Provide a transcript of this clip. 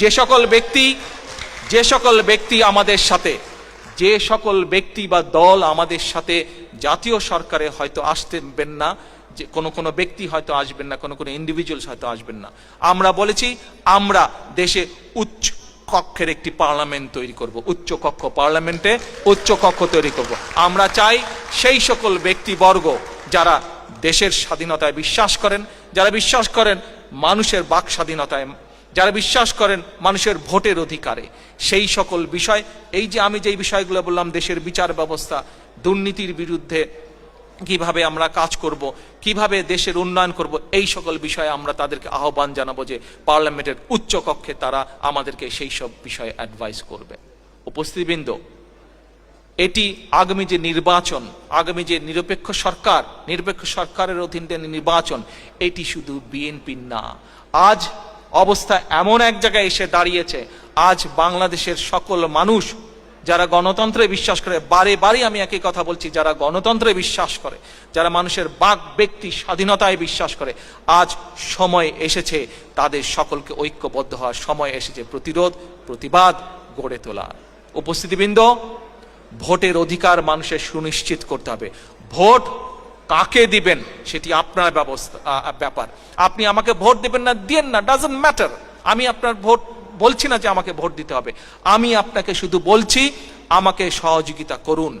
যে সকল ব্যক্তি, যে সকল ব্যক্তি আমাদের সাথে, যে সকল ব্যক্তি বা দল আমাদের সাথে জাতীয় সরকারে হয়তো আসতেন না, যে কোনো কোনো ব্যক্তি হয়তো আসবেন না, কোনো কোনো ইন্ডিভিজুয়ালস হয়তো আসবেন না। আমরা বলেছি, আমরা দেশে উচ্চ কক্ষের একটি পার্লামেন্ট তৈরি করব, উচ্চ কক্ষ পার্লামেন্টে উচ্চ কক্ষ তৈরি করব। আমরা চাই সেই সকল ব্যক্তিবর্গ যারা দেশের স্বাধীনতায় বিশ্বাস করেন, যারা বিশ্বাস করেন মানুষের বাক স্বাধীনতায় যারা বিশ্বাস করেন মানুষের ভোটের অধিকারে। সেই সকল বিষয়, এই যে আমি যেই বিষয়গুলো বললাম, দেশের বিচার ব্যবস্থা, দুর্নীতির বিরুদ্ধে কীভাবে আমরা কাজ করব, কীভাবে দেশের উন্নয়ন করব, এই সকল বিষয়ে আমরা তাদেরকে আহ্বান জানাব যে পার্লামেন্টের উচ্চ কক্ষে তারা আমাদেরকে সেই সব বিষয়ে অ্যাডভাইস করবে। উপস্থিতিবৃন্দ, এটি আগামী যে নির্বাচন, আগামী যে নিরপেক্ষ সরকার, নিরপেক্ষ সরকারের অধীনে নির্বাচন, এটি শুধু বিএনপির না। আজ অবস্থা এমন এক জায়গায় এসে দাঁড়িয়েছে, আজ বাংলাদেশের সকল মানুষ যারা গণতন্ত্রে বিশ্বাস করে, বারে বারে আমি একই কথা বলছি, যারা গণতন্ত্রে বিশ্বাস করে, যারা মানুষের বাক ব্যক্তি স্বাধীনতায় বিশ্বাস করে, আজ সময় এসেছে তাদের সকলকে ঐক্যবদ্ধ হওয়ার, সময় এসেছে প্রতিরোধ, প্রতিবাদ গড়ে তোলার। উপস্থিতিবৃন্দ, ভোটের অধিকার মানুষের সুনিশ্চিত করতে হবে। ভোট কাকে দিবেন সেটি আপনার ব্যবস্থা ব্যাপার। আপনি আমাকে ভোট দিবেন না, দিয়েন না ডাজেন্ট ম্যাটার আমি আপনার ভোট বলছি না যে আমাকে ভোট দিতে হবে। আমি আপনাকে শুধু বলছি, আমাকে সহযোগিতা করুন।